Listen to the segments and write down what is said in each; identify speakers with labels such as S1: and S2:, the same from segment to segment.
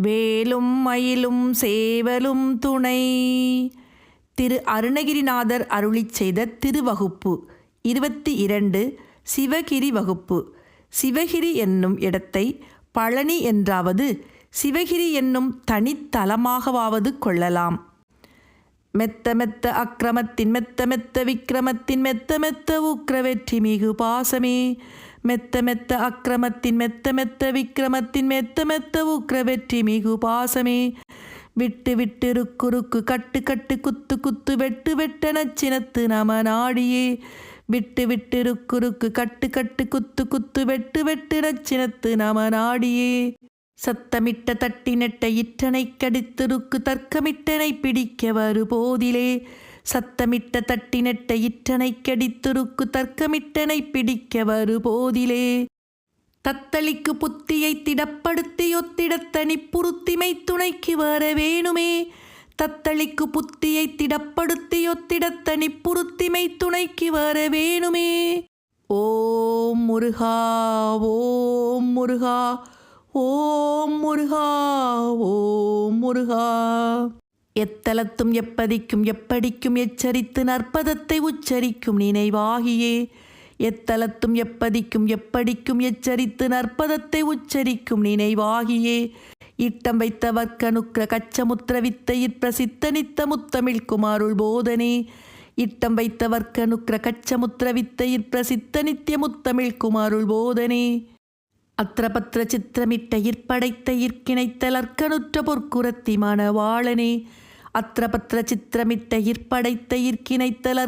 S1: வேலும் மயிலும் சேவலும் துணை. திரு அருணகிரிநாதர் அருளிச் செய்த திருவகுப்பு. இருபத்தி இரண்டு சிவகிரி வகுப்பு. சிவகிரி என்னும் இடத்தை பழனி என்றாவது சிவகிரி என்னும் தனித்தலமாகவாவது கொள்ளலாம். மெத்த மெத்த அக்கிரமத்தின் மெத்த மெத்த விக்கிரமத்தின் மெத்த மெத்த உக்ர வெற்றி மிகு பாசமே. மெத்த மெத்த அக்கிரமத்தின் மெத்த மெத்த விக்கிரமத்தின் மெத்த மெத்த உக்ர வெற்றி மிகு பாசமே. விட்டு விட்டு ருக்கு ருக்கு கட்டு கட்டு குத்து குத்து வெட்டு வெட்டன சினத்து நம நாடியே. விட்டு விட்டு ருக்கு ருக்கு கட்டு கட்டு குத்து குத்து வெட்டு வெட்டு நச்சினத்து நம நாடியே. சத்தமிட்ட தட்டி நெட்ட இற்றனை கடித்திருக்கு தர்க்கமிட்டனை பிடிக்க வரு போதிலே சத்தமிட்ட தட்டினட்ட இற்றனை கடித்துருக்கு தர்க்கமிட்டனை பிடிக்க வருபோதிலே. தத்தளிக்கு புத்தியை திடப்படுத்தி ஒத்திடத்தனி புருத்திமை துணைக்கு வர வேணுமே. தத்தளிக்கு புத்தியை திடப்படுத்தி ஒத்திடத்தனி புருத்திமை துணைக்கு வர வேணுமே. ஓம் முருகா ஓம் முருகா ஓம் முருகா ஓம் முருகா. எத்தலத்தும் எப்பதிக்கும் எப்படிக்கும் எச்சரித்து நற்பதத்தை உச்சரிக்கும் நினைவாகியே. எத்தலத்தும் எப்பதிக்கும் எப்படிக்கும் எச்சரித்து நற்பதத்தை உச்சரிக்கும் நினைவாகியே. இட்டம் வைத்தவர் கணுக்க கச்சமுத்திர வித்தையிற் பிரசித்த நித்த முத்தமிழ் குமாருள் போதனே. இட்டம் வைத்தவர் கணுக்கிற கச்சமுத்திர வித்தையிற் பிரசித்த நித்திய முத்தமிழ் குமாருள் போதனே. அத்திரபத்திர சித்திரமிட்ட இற்படைத்த இற்கிணைத்தல் பொற்குரத்தி மணவாளனே. அத்திரபத்திர சித்திரமிட்ட இற்படைத்த இற்கிணைத்தல்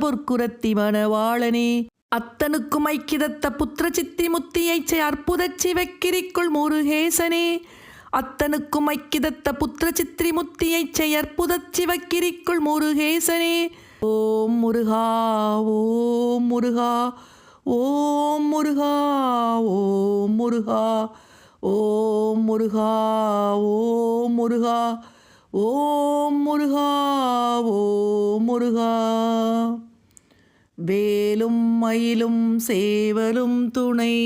S1: பொற்குரத்தி மணவாளனே. அத்தனுக்கும் ஐக்கிதத்த புத்திர சித்தி முத்தியைச் அற்புதச் சிவக்கிரிக்குள் முருகேசனே. அத்தனுக்கும் ஐக்கிதத்த புத்திர சித்திரி முத்தியைச் அற்புதச் சிவக்கிரிக்குள் முருகேசனே. ஓம் முருகா ஓம் முருகா ஓம் முருகா ஓம் முருகா ஓம் முருகா ஓம் முருகா. ஓம் முருகா ஓம் முருகா. வேலும் மயிலும் சேவலும் துணை.